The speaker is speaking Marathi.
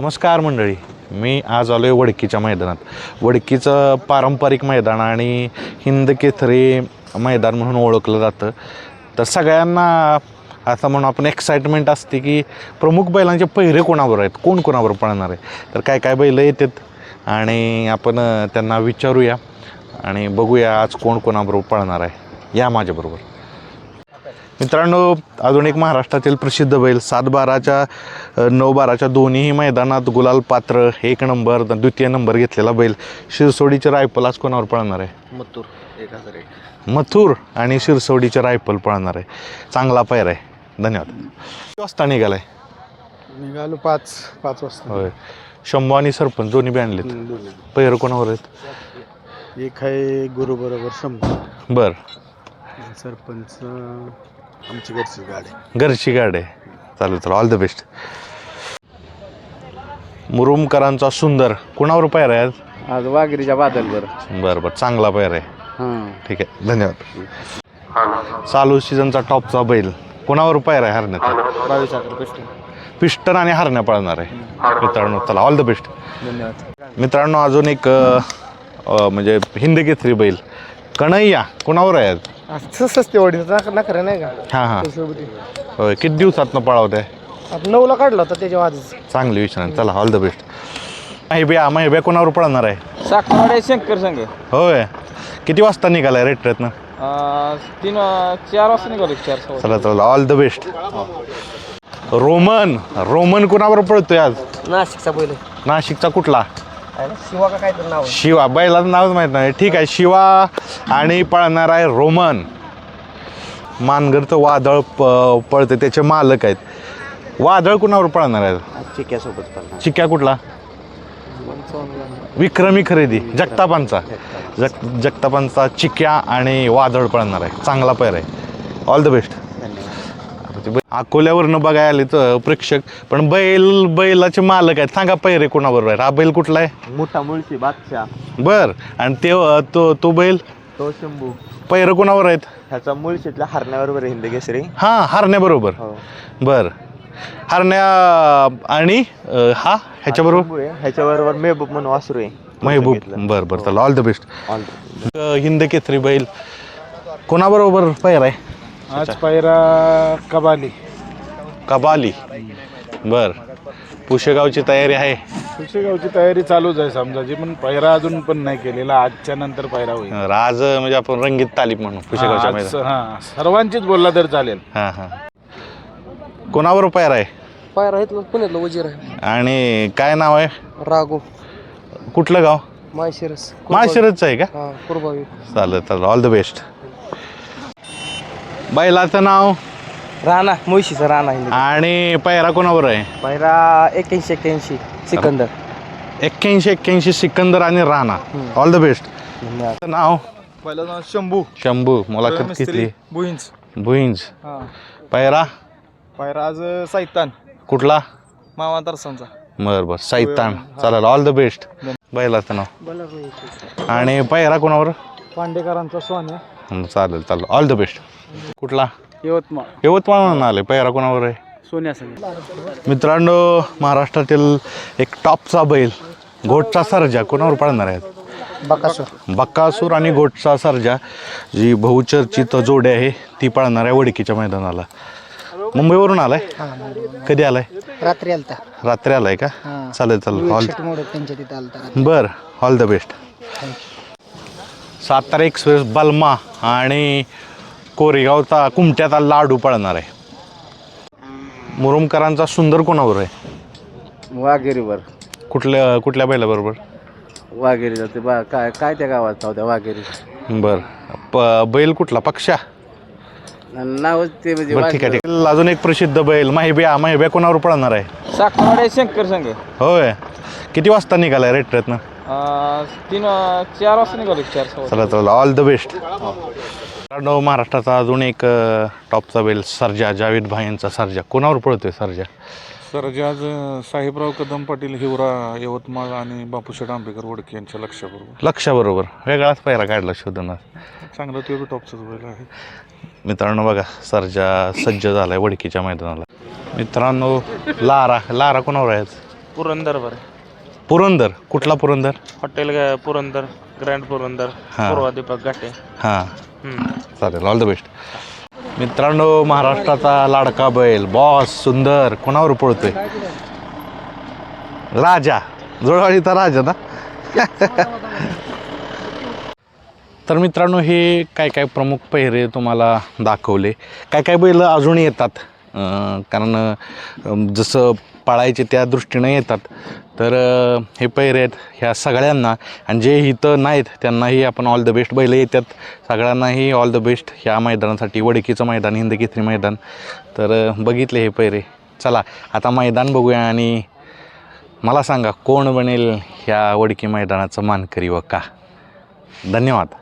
नमस्कार मंडळी. मी आज आलो आहे वडकीच्या मैदानात. वडकीचं पारंपरिक मैदान आणि हिंद केसरी मैदान म्हणून ओळखलं जातं. तर सगळ्यांना असं म्हणून आपण एक्साइटमेंट असते की प्रमुख बैलांचे पहिरे कोणावर आहेत? कोण कोणावर पळणार आहे? तर काय काय बैलं येतात? आणि आपण त्यांना विचारूया आणि बघूया आज कोण कोणाबरोबर पळणार आहे. या माझ्याबरोबर. मित्रांनो अजून एक महाराष्ट्रातील प्रसिद्ध बैल सात बाराच्या नऊ बाराच्या दोन्ही मैदानात गुलाल पात्र एक नंबर द्वितीय नंबर घेतलेला बैल. शिरसोडीचे रायफल आज कोणावर पळणार आहे? मथुर एक हजार एक. मथुर आणि शिरसोडीचे रायफल पळणार आहे. चांगला पैर आहे. धन्यवाद. किती वाजता निघालाय? निघालो पाच पाच वाजता. होय. शंभू आणि सरपंच दोन्ही बी आणलेत. दोन्ही. पैर कोणावर आहेत? एक आहे गुरु बरोबर शंभर बर. सरपंच आमची घरची गाडी. घरची गाडी. आहे चालेल चालेल. ऑल द बेस्ट मुरुमकरांचा सुंदर. कोणावर पैर आहे आज? आज वाघिरीच्या बादलवर. बरं बरं. चांगला पैर आहे. हां. ठीक आहे. धन्यवाद. चालू सीझनचा टॉपचा बैल. कोणावर पायर आहे हरण्याचा बावीस अकरा पेस्ट पिस्टन. आणि हरण्या पळणार आहे. मित्रांनो चला. ऑल द बेस्ट धन्यवाद. मित्रांनो अजून एक अ, अ, म्हणजे हिंद केसरी बैल. कन्हैया कोणावर आहे आज? सस्ते वडी नखरे नाही का? हां हां. होय किती दिवसातनं पळावत? आहे नऊला काढला होता त्याच्या आधीच. चांगली विचार चला ऑल द बेस्ट माहिब्या माहिब्या कोणावर पळणार आहे? साखरवाडे शंकर संघ. होय. किती वाजता निघालाय रेट्रेतनं तीन चार वाजता निघालो चार चला चला all the best Roman Roman कोणावर पळतोय आज? नाशिकचा बैल नाशिकचा कुठला? शिवा का काय तर नाव शिवा बैलाचं नावच माहीत नाही. ठीक आहे शिवा आणि पळणार आहे रोमन. मानगरचं वादळ प पळते त्याचे मालक आहेत. वादळ कुणावर पळणार आहे? चिक्यासोबत चिक्या कुठला? विक्रमी खरेदी जगतापांचा. जग जगतापांचा चिक्या आणि वादळ पळणार आहे. चांगला पैर आहे. ऑल द बेस्ट अकोल्यावरनं बघायला आले तर प्रेक्षक पण बैल बैलाचे मालक आहेत. सांगा पैरे कोणाबरोबर आहे हा बैल कुठला आहे? मोठा मुळशी बादशाह. बर. आणि ते तो तो बैल? तो शंभू. पैर कोणावर आहेत? ह्याचा मुळशीतल्या हरण्याबरोबर हिंद केसरी हां हरण्याबरोबर. हो. बर. हरण्या आणि हा ह्याच्याबरोबर? ह्याच्याबरोबर मेहबूब म्हणून वासरू आहे. महबूब. बर बर. चला all the best All. Hind Kesari बैल. कोणाबरोबर पैर आहे? आज पायरा कबाली. कबाली. बर. पुशेगावची तयारी आहे. तुळशीगावची तयारी चालूच आहे समजायची पण पायरा अजून पण नाही केलेला. आजच्या नंतर पायरा होईल. आज म्हणजे आपण रंगीत तालीम म्हणू पुशेगावच्या आज, हा सर्वांचीच बोलला तर चालेल. हां हां. कोणाबरोबर पैर आहे? पायरा इथलं पुण्यातलं वजीर आहे. आणि काय नाव आहे? राघो कुठलं गाव? माळशिरस. माळशिरसचं आहे का? हा कुरबावी. चालेल चालेल. ऑल द बेस्ट बैलाचं नाव? राणा मुळशीचा राणा हिंद आणि पैरा कोणावर आहे? पायरा एक्याऐंशी एक्याऐंशी सिकंदर. एक्क्याऐंशी एक्क्याऐंशी सिकंदर आणि राणा. ऑल द बेस्ट धन्यवाद. नाव? पहिलं नाव शंभू. शंभू मुलाखत घेतली. बुईंच भुईंज. हा. पैरा? पायरा आज साहित्यान कुठला? मामा तरसांचा बर बर. साहित्यान चालेल ऑल द बेस्ट बैलाचं नाव. आणि पैरा कोणावर पांडेकरांचा सोन्या चालेल चालेल. ऑल द बेस्ट कुठला? यवतमाळ. यवतमाळ म्हणून आले पैरा कोणावर आहे? सोन्या मित्रांनो महाराष्ट्रातील एक टॉपचा बैल घोटचा सर्जा. कोणावर पळणार आहेत बकासूर. बक्कासूर आणि घोटचा सर्जा. जी बहुचर्चित जोडी आहे ती पळणार आहे वडकीच्या मैदानाला. मुंबईवरून आलाय? कधी आलाय? रात्री आलता. रात्री आलाय का? चालेल चालेल. ऑल मोड त्यांच्या तिथे आलता. बर. All the best Satara express बलमा. आणि कोरेगावचा कुमट्याचा लाडू पळणार आहे. मुरुमकरांचा सुंदर कोणावर आहे? वाघेरीवर. कुठल्या कुठल्या बैलाबरोबर? वाघेरी जाते बा काय काय त्या गावात होत्या वाघेरी? बर. प बैल कुठला? पक्षा? नाव ते म्हणजे बरं ठीक आहे ठीक आहे. अजून एक प्रसिद्ध बैल माहिब्या. माहिब्या कोणावर पळणार आहे? साखरवाडे शंकर संघ. होय. किती वाजता निघालाय रेट्रेतनं तीन चार वाजता निघालो चार चला चला ऑल द बेस्ट मित्रांनो, महाराष्ट्राचा अजून एक टॉपचा बैल सर्जा जावेद भाईंचा सर्जा. कोणावर पळतोय सर्जा? सर जे आज साहेबराव कदम पाटील हिवरा यवतमाळ आणि बापूशेठ आंबेकर वडके यांच्या लक्षाबरोबर. लक्षाबरोबर. वेगळाच पायरा काढला शोधून चांगलं ते टॉपचंच बैल आहे. मित्रांनो बघा सर्जा सज्ज झालाय वडकीच्या मैदानाला. मित्रांनो लारा लारा कोणावर आहे आज? पुरंदर बरं पुरंदर कुठला पुरंदर? हॉटेल ग- पुरंदर ग्रँड पुरंदर हां. पूर्वा दीपक घाटे. हां. हम्म. चालेल ऑल द बेस्ट मित्रांनो महाराष्ट्राचा लाडका बैल बॉस सुंदर कोणावर पळतोय? राजा. जोडवाडीचा राजा ना? तर मित्रांनो हे काय काय प्रमुख पहिरे तुम्हाला दाखवले? काय काय बैल अजून येतात? कारण जसं पाळायचे त्या दृष्टीनं येतात. तर हे पहिरे आहेत ह्या सगळ्यांना आणि जे इथं नाहीत त्यांनाही आपण ऑल द बेस्ट बैल येतात. सगळ्यांनाही ऑल द बेस्ट ह्या मैदानासाठी वडकीचं मैदान हिंदकेसरी मैदान. तर बघितले हे पहिरे चला आता मैदान बघूया आणि मला सांगा कोण बनेल ह्या वडकी मैदानाचं मानकरी व का? धन्यवाद.